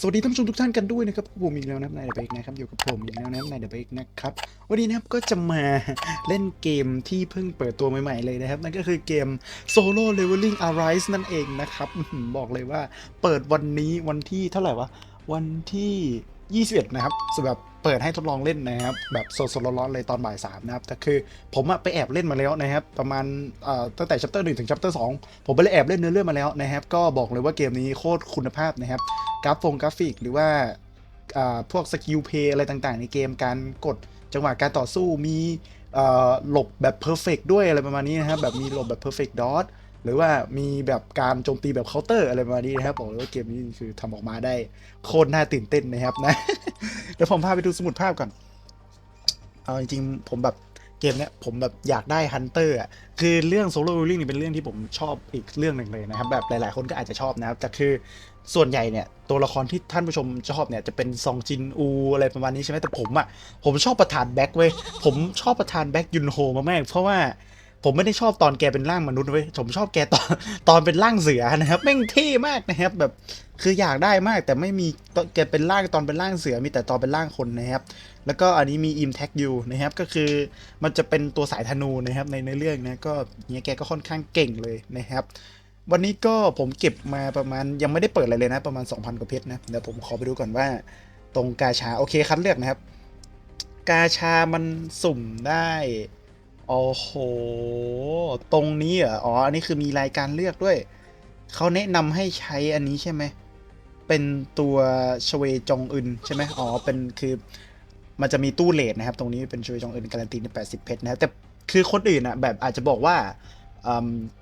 สวัสดีท่านผู้ชมทุกท่านกันด้วยนะครับผมอีกแล้วนะครับนายเดอะเบกนะครับอยู่กับผมอีกแล้วนะนายเดอะเบกนะครับวันนี้นะครับก็จะมาเล่นเกมที่เพิ่งเปิดตัวใหม่ๆเลยนะครับ นั่นก็คือเกม Solo Leveling Arise นั่นเองนะครับบอกเลยว่าเปิดวันนี้วันที่เท่าไหร่วะวันที่ 21 นะครับสำหรับเปิดให้ทดลองเล่นนะครับแบบสดๆร้อนๆเลยตอนบ่ายสามนะครับแต่คือผมอะไปแอบเล่นมาแล้วนะครับ ประมาณตั้งแต่ chapter 1 ถึง chapter 2 ผมไปแอบเล่นเนื้อเรื่องมาแล้วนะครับ ก็บอกเลยว่าเกมนี้โคตรคุณภาพนะครับกราฟงกราฟิกหรือว่าพวกสกิลเพย์อะไรต่างๆ ในเกมการกดจังหวะการต่อสู้มีหลบแบบเพอร์เฟกด้วยอะไรประมาณนี้นะครับแบบมีหลบแบบเพอร์เฟกดอท หรือว่ามีแบบการโจมตีแบบเคาน์เตอร์อะไรประมาณนี้นะครับบอกเลยว่าเกมนี้คือทำออกมาได้โคตรน่าตื่นเต้นนะครับนะเดี๋ยวผมพาไปดูสมุดภาพก่อนเอาจริงๆผมแบบเกมเนี้ยผมแบบอยากได้ฮันเตอร์อะคือเรื่องโซโล่วิลลิ่งนี่เป็นเรื่องที่ผมชอบอีกเรื่องหนึ่งเลยนะครับ แบบหลายๆคนก็อาจจะชอบนะครับแต่คือส่วนใหญ่เนี่ยตัวละครที่ท่านผู้ชมชอบเนี่ยจะเป็นซองจินอูอะไรประมาณนี้ใช่ไหมแต่ผมอะผมชอบประธานแบ็คเว้ยผมชอบประธานแบ็คยุนโฮมากๆเพราะว่า ผมไม่ได้ชอบตอนแกเป็นร่างมนุษย์เว้ยผมชอบแกตอนตอนเป็นร่างเสือนะครับแม่งเท่มากนะครับ แบบคืออยากได้มากแต่ไม่มีตอนแกเป็นร่างตอนเป็นร่างเสือมีแต่ตอนเป็นร่างคนนะครับ แล้วก็อันนี้มี Impact U นะครับก็คือมันจะเป็นตัวสายธนูนะครับในในเรื่องนะก็เนี่ยแกก็ค่อนข้างเก่งเลยนะครับวันนี้ก็ผมเก็บมาประมาณยังไม่ได้เปิดอะไรเลยนะ ประมาณ 2,000 กว่าเพชรนะเดี๋ยวผมขอไปดูก่อนว่า ตรงกาชา โอเคคัดเลือกนะครับ กาชามันสุ่มได้ โอ้โห ตรงนี้เหรอ อ๋อ อันนี้คือมีรายการเลือกด้วย เขาแนะนำให้ใช้อันนี้ใช่ไหม เป็นตัวชเวจองอึนใช่ไหมอ๋อ เป็นคือ มันจะมีตู้เลทนะครับ ตรงนี้เป็นชเวจองอึนการันตีใน80 เพชรนะครับ แต่คือคนอื่นอะแบบอาจจะบอกว่า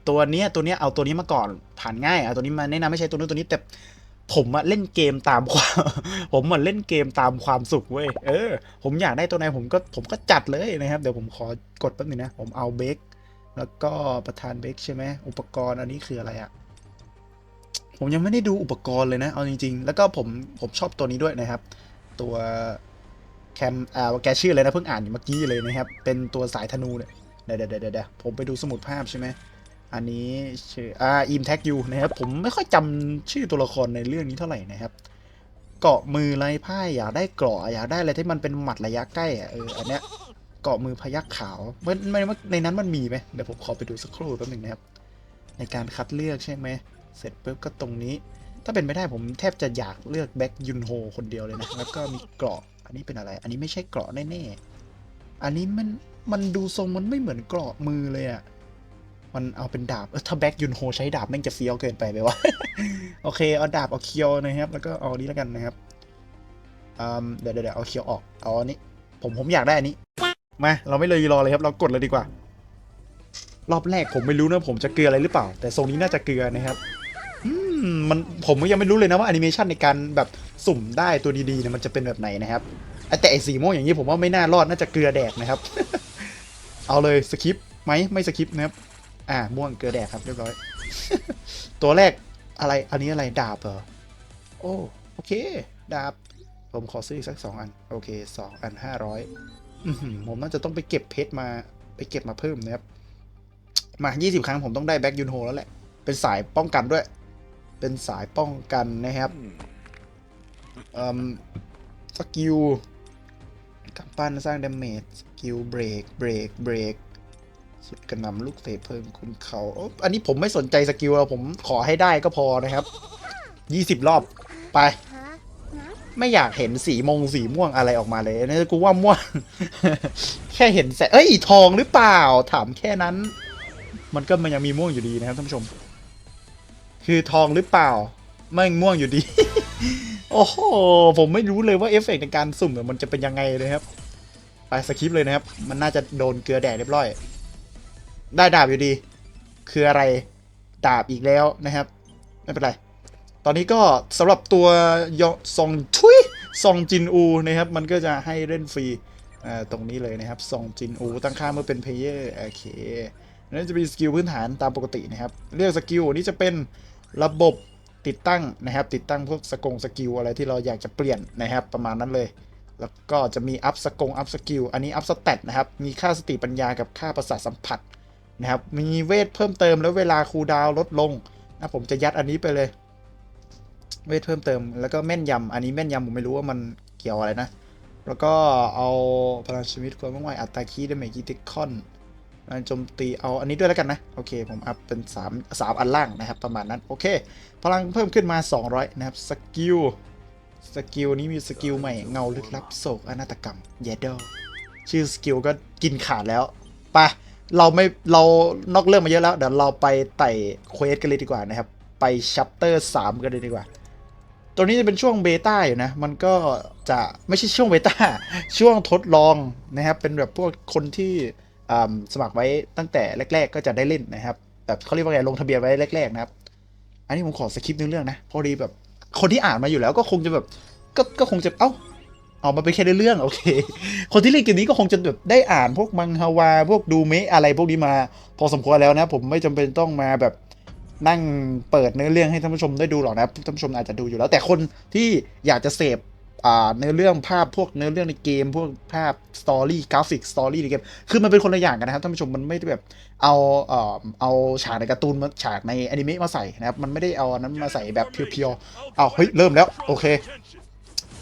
ตัวเนี้ยตัวเนี้ยเอาตัวนี้มาก่อนผ่านง่ายเอาตัวนี้มาแนะนำไม่ใช่ตัวนู้นตัวนี้แต่ ผมอะเล่นเกมตามความ ผมเหมือนเล่นเกมตามความสุขเว้ยเออ ผมอยากได้ตัวไหนผมก็ผมก็จัดเลยนะครับ เดี๋ยวผมขอกดแป๊บนึงนะ ผมเอาเบคแล้วก็ประธานเบคใช่ไหมอุปกรณ์อันนี้คืออะไรอะผมยังไม่ได้ดูอุปกรณ์เลยนะ เอาจริง ๆ แล้วก็ผมผมชอบตัวนี้ด้วยนะครับ ตัวแคมอ่าแกชื่ออะไรนะเพิ่งอ่านอยู่เมื่อกี้เลยนะครับ เป็นตัวสายธนูเนี่ยเดี๋ยวเดี๋ยวเดี๋ยวเดี๋ยวผมไปดูสมุดภาพใช่ไหม อันนี้ชื่ออ่าอิมแท็กยูนะครับ ผมไม่ค่อยจำชื่อตัวละครในเรื่องนี้เท่าไหร่นะครับ เกาะมือไรพ่ายอยากได้เกราะอยากได้อะไรที่มันเป็นหมัดระยะใกล้อะเอออันเนี้ยเกาะมือพยักขาวมันไม่ในนั้นมันมีไหมเดี๋ยวผมขอไปดูสักครู่แป๊บหนึงนะครับ ในการคัดเลือกใช่ไหมเสร็จปุ๊บก็ตรงนี้ ถ้าเป็นไม่ได้ผมแทบจะอยากเลือกแบ็กยุนโฮคนเดียวเลยนะแล้วก็มีเกราะอันนี้เป็นอะไร อันนี้ไม่ใช่เกราะแน่ๆอันนี้มันมันดูทรงมันไม่เหมือนเกราะมือเลยอะ มันเอาเป็นดาบเออถ้าแบ็กยุนโฮใช้ดาบแม่งจะเฟี้ยวเกินไปไหมวะ โอเค เอาดาบเอาเคียวนะครับ แล้วก็เอาอันนี้แล้วกันนะครับเดี๋ยวเดี๋ยวเอาเคียวออก เอาอันนี้ ผมผมอยากได้อันนี้ มา เราไม่เลยรอเลยครับ เรากดเลยดีกว่า รอบแรกผมไม่รู้นะผมจะเกลืออะไรหรือเปล่า แต่ทรงนี้น่าจะเกลือนะครับมันผมก็ยังไม่รู้เลยนะว่าแอนิเมชันในการแบบสุ่มได้ตัวดีๆเนี่ยมันจะเป็นแบบไหนนะครับไอแต่ไอสีม่วงอย่างนี้ผมว่าไม่น่ารอดน่าจะเกลือแดกนะครับ เอาเลยสคริปไหมไม่สคริปนะครับ อ่าม่วงเกลือแดกครับเรียบร้อย ตัวแรกอะไรอันนี้อะไรดาบเหรอโอ้โอเค ดาบ ผมขอซื้ออีกสักสองอัน โอเคสองอันห้าร้อยผมน่าจะต้องไปเก็บเพชรมา ไปเก็บมาเพิ่มนะครับ มา 20 ครั้งผมต้องได้แบ็กยูนโฮแล้วแหละ เป็นสายป้องกันด้วย เป็นสายป้องกันนะครับสกิลกำปั้นสร้างดาเมจ สกิลเบรก เบรก เบรก สุดกระนำลูกเตะเพิ่มคุณเขาอันนี้ผมไม่สนใจสกิลแล้วผมขอให้ได้ก็พอนะครับ 20 รอบไป ไม่อยากเห็นสีมงสีม่วงอะไรออกมาเลยนะกูว่าม่วง แค่เห็นแสงเอ้ยทองหรือเปล่า ถามแค่นั้น มันก็มันยังมีม่วงอยู่ดีนะครับท่านผู้ชม คือทองหรือเปล่า ไม่งม่วงอยู่ดี โอ้โหผมไม่รู้เลยว่าเอฟเฟกต์ในการสุ่มมันจะเป็นยังไงเลยครับ ไปสคริปเลยนะครับ มันน่าจะโดนเกลือแดดเรียบร้อย ได้ดาบอยู่ดี คืออะไรดาบอีกแล้วนะครับ ไม่เป็นไร ตอนนี้ก็สำหรับตัวยอซองทุยซองจินอูนะครับ มันก็จะให้เล่นฟรีอ่าตรงนี้เลยนะครับซองจินอูตั้งค่าเมื่อเป็นเพลเยอร์โอเคนั่นจะมีสกิลพื้นฐานตามปกตินะครับ เลือกสกิลนี้จะเป็นระบบติดตั้งนะครับ ติดตั้งพวกสกงสกิลอะไรที่เราอยากจะเปลี่ยนนะครับ ประมาณนั้นเลย แล้วก็จะมีอัพสกงอัพสกิลอันนี้อัพสเตตนะครับ มีค่าสติปัญญากับค่าประสาทสัมผัส นะครับ มีเวทเพิ่มเติมแล้วเวลาคูดาวลดลงนะผมจะยัดอันนี้ไปเลย เวทเพิ่มเติมแล้วก็แม่นยำอันนี้แม่นยำผมไม่รู้ว่ามันเกี่ยวอะไรนะ แล้วก็เอาพลังชีวิตความว่องไวอัตราคีดเมจิติคอนการโจมตีเอาอันนี้ด้วยแล้วกันนะ โอเค ผมอัพเป็น 3 3 อันล่างนะครับ ประมาณนั้น โอเค พลังเพิ่มขึ้นมา 200 นะครับ สกิล สกิลนี้มีสกิลใหม่ เงาลึกลับโศกอนาตกรรม เยดอชื่อสกิลก็กินขาดแล้ว ไป เราไม่เรานอกเรื่องมาเยอะแล้ว เดี๋ยวเราไปไต่เควสกันเลยดีกว่านะครับ ไปชัปเตอร์3กันเลยดีกว่า ตัวนี้จะเป็นช่วงเบต้าอยู่นะ มันก็จะไม่ใช่ช่วงเบต้า ช่วงทดลองนะครับ เป็นแบบพวกคนที่สมัครไว้ตั้งแต่แรก ๆ ก็จะได้เล่นนะครับ แบบเขาเรียกว่าไงลงทะเบียนไว้แรก ๆ นะครับ อันนี้ผมขอสคริปต์นื้อเรื่องนะ พอดีแบบคนที่อ่านมาอยู่แล้วก็คงจะแบบก็ก็คงจะเอ้า เอามาเป็นแค่ในเรื่องโอเค คนที่เล่นเกมนี้ก็คงจะแบบได้อ่านพวกมังฮวา พวกดูเมะอะไรพวกนี้มา พอสมควรแล้วนะ ผมไม่จำเป็นต้องมาแบบนั่งเปิดเนื้อเรื่องให้ท่านผู้ชมได้ดูหรอกนะท่านผู้ชมอาจจะดูอยู่แล้ว แต่คนที่อยากจะเสพอ่าเนื้อเรื่องภาพพวกเนื้อเรื่องในเกม พวกภาพสตอรี่กราฟิกสตอรี่ในเกมคือมันเป็นคนละอย่างกันนะครับท่านผู้ชมมันไม่ได้แบบเอาเอ่อเอาฉากในการ์ตูนมาฉากในอนิเมะมาใส่นะครับมันไม่ได้เอานนั้นมาใส่แบบเพียวๆเอาเฮ้ยเริ่มแล้วโอเค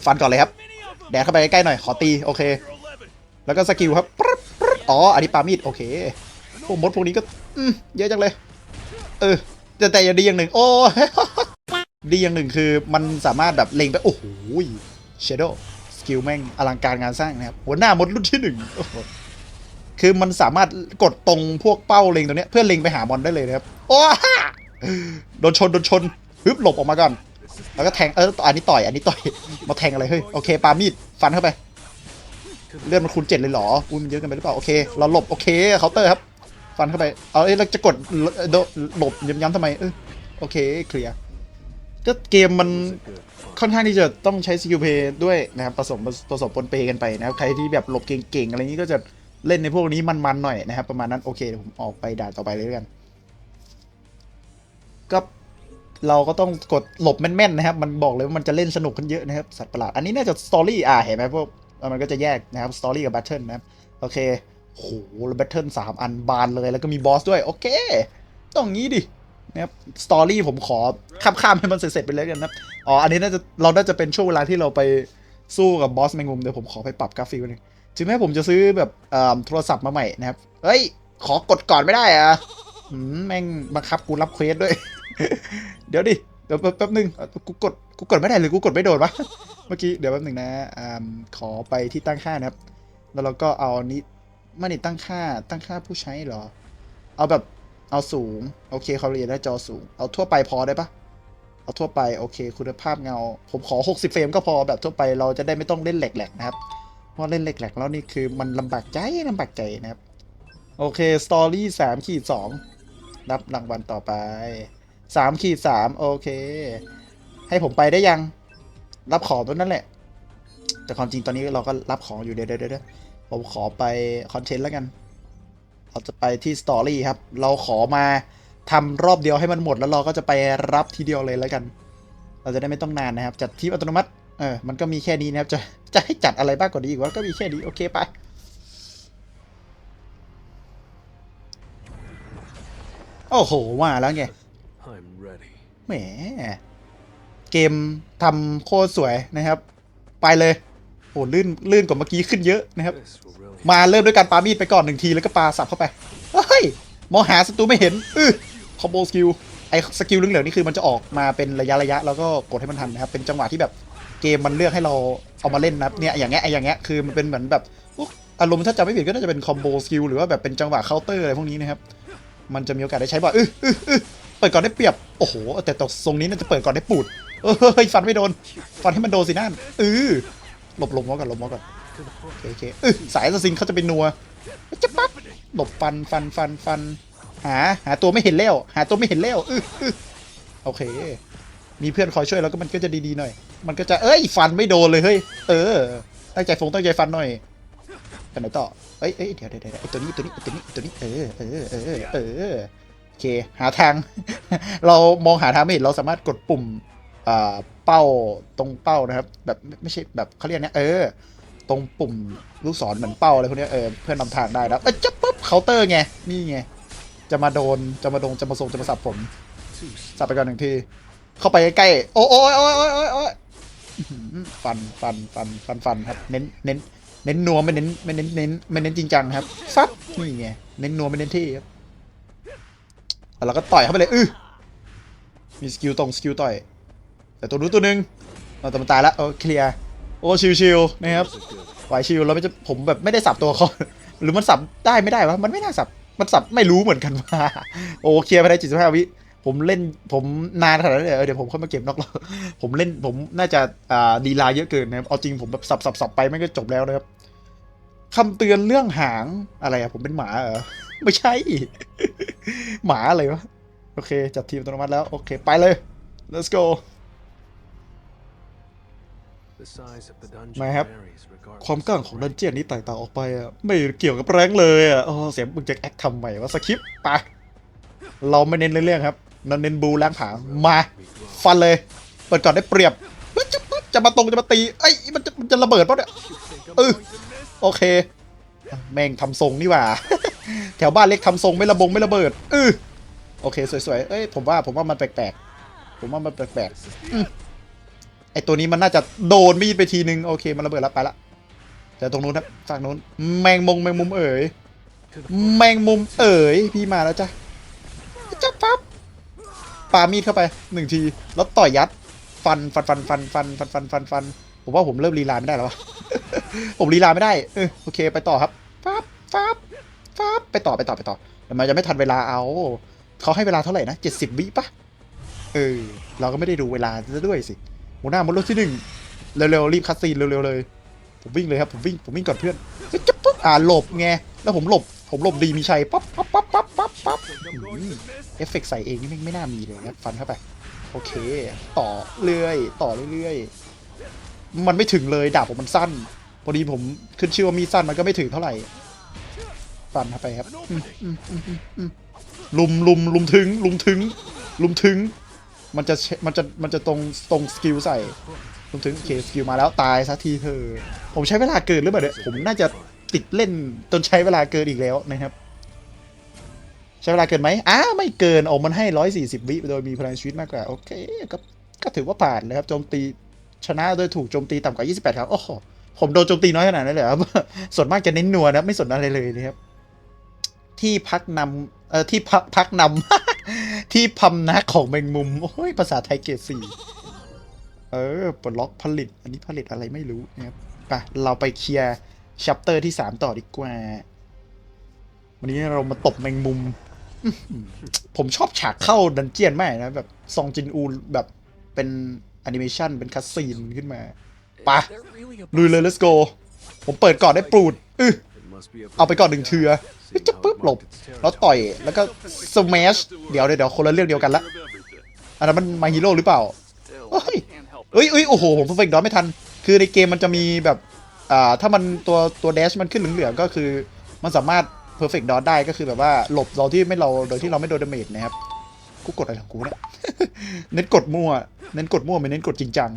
ฟันก่อนเลยครับ แดดเข้าไปใกล้ๆหน่อย ขอตี โอเค แล้วก็สกิลครับปึ๊ดปึ๊ดอ๋อ อันนี้ปามีด โอเค พวกมดพวกนี้ก็อืมเยอะจังเลย เออ แต่แต่อย่างดีอย่างหนึ่ง โอ้ ดีอย่างหนึ่งคือมันสามารถแบบเล็งไป โอ้โหเชโดสกิลแม่งอลังการงานสร้างนะครับ หัวหน้ามดรุ่นที่หนึ่งคือมันสามารถกดตรงพวกเป้าเล็งตรงเนี้ยเพื่อเล็งไปหามอนได้เลยนะครับ โอ้ฮ่าโดนชน โดนชนฮึบหลบออกมาก่อน แล้วก็แทงเอออันนี้ต่อยอันนี้ต่อยมาแทงอะไรเฮ้ยโอเคปามีดฟันเข้าไปเลือดมันคูณเจ็ดเลยเหรออุ้ยมันเยอะกันไปหรือเปล่าโอเคเราหลบโอเคเคาน์เตอร์ครับฟันเข้าไปเอาเอ้เราจะกดโดหลบย้ำๆทำไมเออโอเคเคลียร์ก็เกมมันค่อนข้างที่จะต้องใช้สกิลเพย์ด้วยนะครับผสมผสมปนเปกันไปนะครับใครที่แบบหลบเก่งๆอะไรนี้ก็จะเล่นในพวกนี้มันๆหน่อยนะครับ ประมาณนั้นโอเคเดี๋ยวผมออกไปด่านต่อไปเลยด้วกันก็ เราก็ต้องกดหลบแม่นๆนะครับ มันบอกเลยว่ามันจะเล่นสนุกขึ้นเยอะนะครับ สัตว์ประหลาด อันนี้น่าจะสตอรี่อ่าเห็นไหมพวกมันก็จะแยกนะครับสตอรี่กับแบทเทิลนะครับ โอเคโหแล้วแบทเทิลสามอันบานเลย แล้วก็มีบอสด้วย โอเค ต้องงี้ดินะครับสตอรี่ผมขอข้ามข้ามๆให้มันเสร็จๆไปเลยกันนะครับ อ๋อ อันนี้น่าจะเราน่าจะเป็นช่วงเวลาที่เราไปสู้กับบอสแมงมุมเดี๋ยวผมขอไปปรับกราฟิกนึงถึงแม้ผมจะซื้อแบบอ่อโทรศัพท์มาใหม่นะครับ เฮ้ย ขอกดก่อนไม่ได้อะแม่งบังคับกูรับเควสด้วย เดี๋ยวดิ เดี๋ยวแป๊บแป๊บนึงเอ่อกูกด กูกดไม่ได้หรือกูกดไม่โดนวะ เมื่อกี้ เดี๋ยวแป๊บนึงนะอ่าขอไปที่ตั้งค่านะครับ แล้วเราก็เอานี้ไม่ได้ตั้งค่า ตั้งค่าผู้ใช้เหรอ เอาแบบ เอาสูง โอเคความละเอียดหน้าจอสูง เอาทั่วไปพอได้ปะเอาทั่วไปโอเค คุณภาพเงา ผมขอ 60 เฟรมก็พอแบบทั่วไปเราจะได้ไม่ต้องเล่นแหลกๆนะครับ เพราะเล่นแหลกๆแล้วนี่คือมันลำบากใจลำบากใจนะครับ โอเคสตอรี่สามขีดสองรับรางวัลต่อไป สามขีดสามโอเค ให้ผมไปได้ยัง รับของตัวนั้นแหละ แต่ความจริงตอนนี้เราก็รับของอยู่เดี๋ยวเดี๋ยวผมขอไปคอนเทนต์แล้วกัน เราจะไปที่สตอรี่ครับ เราขอมาทำรอบเดียวให้มันหมดแล้วเราก็จะไปรับทีเดียวเลยแล้วกัน เราจะได้ไม่ต้องนานนะครับ จัดทีมอัตโนมัติเออ มันก็มีแค่นี้นะครับ จะ จะให้จัดอะไรบ้างกว่านี้อีกวะก็มีแค่นี้ โอเคไป โอ้โหว่าแล้วไง แหม เกมทำโคตรสวยนะครับ ไปเลยโอ้ลื่นลื่นกว่าเมื่อกี้ขึ้นเยอะนะครับ This will really มาเริ่มด้วยการปามีดไปก่อนหนึ่งทีแล้วก็ปาสับเข้าไปเฮ้ยมองหาศัตรูไม่เห็นอือคอมโบสกิลไอสกิลเหลืองๆนี่คือมันจะออกมาเป็นระยะระยะแล้วก็กดให้มันทันนะครับ เป็นจังหวะที่แบบเกมมันเลือกให้เราเอามาเล่นนะครับเนี่ยอย่างเงี้ยไออย่างเงี้ยคือมันเป็นเหมือนแบบพวกอารมณ์ถ้าจำไม่ผิดก็น่าจะเป็นคอมโบสกิลหรือว่าแบบเป็นจังหวะเคาน์เตอร์อะไรพวกนี้นะครับมันจะมีโอกาสได้ใช้บ่อยอื้ออื้ออื้อ เปิดก่อนได้เปรียบ โอ้โห แต่ตรงทรงนี้น่าจะเปิดก่อนได้ปูด เอ้ยฟันไม่โดน ฟันให้มันโดนสินั่นเออหลบหลบมอก่อนหลบมอก่อนโอเคโอเคเออสายสซิงเขาจะเป็นนัวจะปั๊บหลบฟันฟันฟันฟัน หา หาตัวไม่เห็นแล้ว หาตัวไม่เห็นแล้วอื้ออโอเค มีเพื่อนคอยช่วยแล้วก็มันก็จะดีๆหน่อย มันก็จะเอ้ยฟันไม่โดนเลยเฮ้ย เออ ตั้งใจฟงตั้งใจฟันหน่อยไปไหนต่อเอ้ยเอ้ยเดี๋ยวเดี๋ยวเดี๋ยวไอตัวนี้ตัวนี้ตัวนี้ตัวนี้ เออเออเออเออ เค หาทาง เรามองหาทางไม่เห็นเราสามารถกดปุ่มอ่าเป้าตรงเป้านะครับ แบบไม่ใช่แบบเขาเรียกเนะเออ ตรงปุ่มลูกศรเหมือนเป้าอะไรพวกนี้เออเพื่อนนำทางได้แล้วเอ้ยจะปุ๊บเคาน์เตอร์ไงนี่ไงจะมาโดนจะมาโดนจะมาส่งจะมาสับผมสับไปก่อนหนึ่งทีเข้าไปใกล้โอ้โอ้ยโอ้ยโอ้ยโอ้ยฟันฟันฟันฟันฟันครับ เน้นเน้นเน้นนัวไม่เน้นไม่เน้นเน้นไม่เน้นจริงจังครับฟับนี่ไงเน้นนัวไม่เน้นเท่ครับ แล้วเราก็ต่อยเข้าไปเลยอื้อมีสกิลตรงสกิลต่อย แต่ตัวนู้นตัวหนึ่งเราแต่มันตายแล้วโอ้เคลียร์โอ้ชิวๆนะครับไหวชิวเราไม่จะผมแบบไม่ได้สับตัวเขาหรือมันสับได้ไม่ได้วะมันไม่น่าสับมันสับไม่รู้เหมือนกันว่าโอ้เคลียร์ไปได้จิตสิบห้าวิผมเล่นผมนานขนาดนั้นเลยเดี๋ยวผมค่อยมาเก็บนอกแล้วผมเล่นผมน่าจะอ่าดีลาเยอะเกินนะครับเอาจริงผมแบบสับสับสับไปไม่ก็จบแล้วนะครับคำเตือนเรื่องหางอะไรอะผมเป็นหมาเหรอ ไม่ใช่ หมาอะไรวะ โอเค จัดทีมอัตโนมัติแล้ว โอเค ไปเลย let's go มาครับ ความกว้างของดันเจียนนี้แตกต่างออกไปอะไม่เกี่ยวกับแรงเลยอะอ๋อเสียงมึงจะแอคทำใหม่ว่าสคริปต์ไป เราไม่เน้นเรื่องครับเราเน้นบูล้างผลาญมา ฟันเลย เปิดก่อนได้เปรียบปึ๊บจะปึ๊บจะมาตรงจะมาตีเอ้ยมันจะมันจะระเบิดปะเนี่ยเออโอเค แม่งทำทรงนี่หว่า แถวบ้านเล็กทำทรงไม่ระบงไม่ระเบิดเออโอเคสวยๆเอ้ยผมว่าผมว่ามันแปลกๆผมว่ามันแปลกๆอืมไอตัวนี้มันน่าจะโดนมีดไปทีนึงโอเคมันระเบิดแล้วไปละแต่ตรงนู้นครับฝั่งนู้นแมงมงแมงมุมเอ๋ยแมงมุมเอ๋ยพี่มาแล้วจ้ะจ้าปั๊บปามีดเข้าไปหนึ่งทีแล้วต่อยยัดฟันฟันฟันฟันฟันฟันฟันฟันฟันผมว่าผมเริ่มลีลาไม่ได้แล้ววะผมลีลาไม่ได้เออโอเคไปต่อครับปั๊บปั๊บ ปั๊บไปต่อไปต่อไปต่อแต่มันจะไม่ทันเวลาเอาเขาให้เวลาเท่าไหร่นะเจ็ดสิบวิปะเออ เราก็ไม่ได้ดูเวลาซะด้วยสิหัวหน้ามดรถที่หนึ่งเร็วๆรีบคัดซีนเร็วๆเลย ผมวิ่งเลยครับผมวิ่งผมวิ่งก่อนเพื่อนจะปุ๊บอ่าหลบไงแล้วผมหลบ ผมหลบดีมีชัยปั๊บปั๊บปั๊บปั๊บปั๊บปั๊บเอฟเฟกใส่เองนี่ไม่ไม่น่ามีเลยครับฟันเข้าไป โอเค ต่อเรื่อยต่อเรื่อยๆมันไม่ถึงเลยดาบผมมันสั้นพอดีผมขึ้นชื่อว่ามีสั้นมันก็ไม่ถึงเท่าไหร่ ฟันเข้าไปครับอืมอืมลุมลุมลุมถึง ลุมถึง ลุมถึง มันจะมันจะมันจะตรงตรงสกิลใส่ลุมถึงโอเคสกิลมาแล้วตายสักทีเธอ ผมใช้เวลาเกินหรือเปล่าเนี่ยผมน่าจะติดเล่นจนใช้เวลาเกินอีกแล้วนะครับใช้เวลาเกินไหมอ้าไม่เกินโอ้มันให้ร้อยสี่สิบวิโดยมีพลังชีวิตมากกว่า โอเคก็ก็ถือว่าผ่านเลยครับโจมตีชนะโดยถูกโจมตีต่ำกว่า 28 ครับ โอ้โห ผมโดนโจมตีน้อยขนาดนั้นเลยครับ ส่วนมากจะเน้นนัวนะ ไม่สนอะไรเลยนะครับ ที่พักนำเอ่อที่พักพักนำ ที่พำนักของแมงมุม โอ้ย ภาษาไทยเกรดสี่เออปลดล็อกผลิต อันนี้ผลิตอะไรไม่รู้นะครับไปเราไปเคลียร์ชัปเตอร์ที่สามต่อดีกว่า วันนี้เรามาตบแมงมุม ผมชอบฉากเข้าดันเจียนมากนะแบบซองจินอูแบบเป็นแอนิเมชันเป็นคัสซีนขึ้นมาไปลุยเลย let's go ผมเปิดก่อนได้ปลูด อื้อ เอาไปก่อนหนึ่งเทือจะปึ๊บหลบ แล้วต่อย แล้วก็สแมชเดี๋ยวเดี๋ยวคนละเรื่องเดียวกันละ อันนั้นมันมาฮีโร่หรือเปล่า เฮ้ยเอ้ยเอ้ยโอ้โห ผมเพอร์เฟกต์ดอไม่ทัน คือในเกมมันจะมีแบบ อ่า ถ้ามันตัวตัวเดชมันขึ้นเหลืองๆก็คือ มันสามารถเพอร์เฟกต์ดอได้ก็คือแบบว่าหลบเราที่ไม่เราโดยที่เราไม่โดนดาเมจนะครับ กูกดอะไรของกูเนี่ย เน้นกดมั่ว เน้นกดมั่วไม่เน้นกดจริงจัง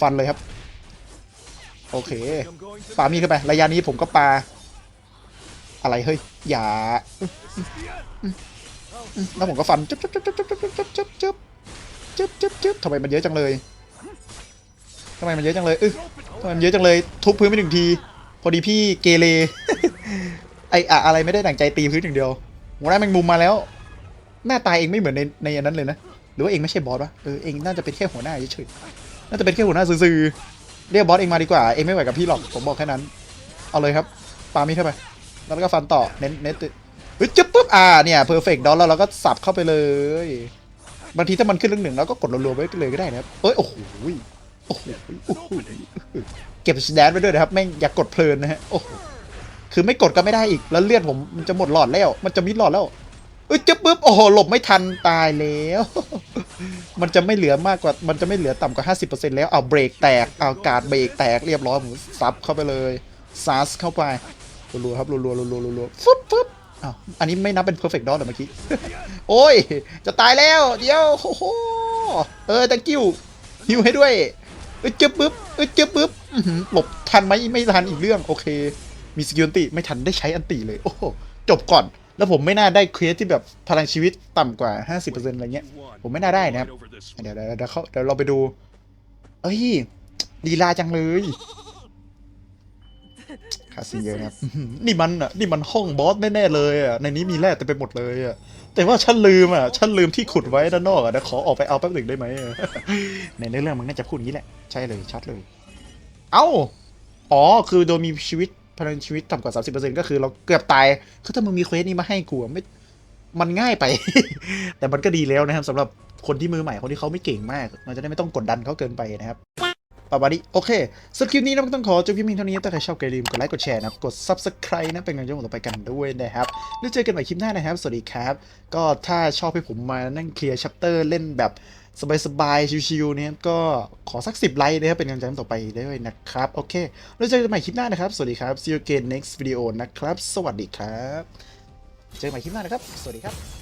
ฟันเลยครับ โอเคปามีดเข้าไประยะนี้ผมก็ปา อะไรเฮ้ย อย่า แล้วผมก็ฟันจุ๊บจุ๊บจุ๊บจุ๊บจุ๊บจุ๊บจุ๊บจุ๊บจุ๊บจุ๊บจุ๊บทำไมมันเยอะจังเลยทำไมมันเยอะจังเลยเออทำไมมันเยอะจังเลย ทุบพื้นไปหนึ่งที พอดีพี่เกเร ไออะอะไรไม่ได้ดั่งใจตีพื้นอย่างเดียวหัวหน้าแมงมุมมาแล้ว หน้าตาเองไม่เหมือนในในอันนั้นเลยนะ หรือว่าเองไม่ใช่บอสวะ เออเองน่าจะเป็นแค่หัวหน้าเฉยๆน่าจะเป็นแค่หัวหน้าซื่อๆ เรียกบอสเองมาดีกว่า เองไม่ไหวกับพี่หรอก ผมบอกแค่นั้น เอาเลยครับ ปามีเข้าไป แล้วก็ฟันต่อ เน้นเน้นติเฮ้ยจึ๊บปุ๊บ อ่า เนี่ย เพอร์เฟกต์ดอลแล้วเราก็สับเข้าไปเลย บางทีถ้ามันขึ้นเรื่องหนึ่งเราก็กดรัวๆไว้เลยก็ได้นะครับ เอ้ย โอ้โห โอ้โห เก็บสแดนไปด้วยนะครับ แม่งอย่ากดเพลินนะฮะ โอ้คือไม่กดก็ไม่ได้อีก แล้วเลือดผมมันจะหมดหลอดแล้ว มันจะมิดหลอดแล้ว อ้ยจึ๊บปุ๊บโอ้โหหลบไม่ทันตายแล้ว มันจะไม่เหลือมากกว่า มันจะไม่เหลือต่ำกว่า 50%แล้วเอาเบรกแตกเอาการดเบรกแตกเรียบร้อยผมซับเข้าไปเลยซัสเข้าไปรัวๆครับรัวๆรัวๆรัวๆฟึ๊บฟึ๊บอ้าวอันนี้ไม่นับเป็น perfect dot เหรอเมื่อกี้ โอ้ย จะตายแล้ว เดี๋ยวโอ้โหเออ thank you ฮิวให้ด้วยเอ้ยจึ๊บปุ๊บเอ้ยจึ๊บปุ๊บอื้อหือหลบทันไหมไม่ทันอีกเรื่องโอเค มีสกิลอันติไม่ทันได้ใช้อันติเลยโอ้โหจบก่อน แล้วผมไม่น่าได้เควสที่แบบพลังชีวิตต่ำกว่า 50%อะไรเงี้ย ผมไม่น่าได้นะครับ เดี๋ยวเดี๋ยวเดี๋ยวเขาเดี๋ยวเราไปดู เอ้ยลีลาจังเลยคาสิเยอะครับ นี่มันอะนี่มันห้องบอสแน่ๆเลยอะในนี้มีแร่เต็มไปหมดเลยอะแต่ว่าฉันลืมอะฉันลืมที่ขุดไว้ด้านนอกอะเดี๋ยวขอออกไปเอาแป๊บหนึ่งได้ไหมในเนื้อเรื่องมันน่าจะพูดอย่างนี้แหละ ใช่เลยชัดเลย เอ้า อ๋อคือโดยมีชีวิต พลังชีวิตต่ำกว่า 30%ก็คือเราเกือบตายคือถ้ามึงมีเควสนี้มาให้กูไม่มันง่ายไป แต่มันก็ดีแล้วนะครับสำหรับคนที่มือใหม่คนที่เขาไม่เก่งมากมันจะได้ไม่ต้องกดดันเขาเกินไปนะครับประมาณนี้โอเคสำหรับคลิปนี้นะต้องขอจบคลิปนี้เท่านี้ถ้าใครชอบก็ลืมกดไลค์กดแชร์นะกด subscribe นะเป็นกำลังใจให้ผมต่อไปกันด้วยนะครับแล้วเจอกันใหม่คลิปหน้านะครับ สวัสดีครับ ก็ถ้าชอบให้ผมมานั่งเคลียร์ชัปเตอร์เล่นแบบ สบายๆ ชิวๆนะครับก็ขอสัก 10 ไลค์นะครับ เป็นกำลังใจต่อไปด้วยนะครับ โอเค แล้วเจอกันใหม่คลิปหน้านะครับ สวัสดีครับ see you again next video นะครับ สวัสดีครับ เจอกันใหม่คลิปหน้านะครับ สวัสดีครับ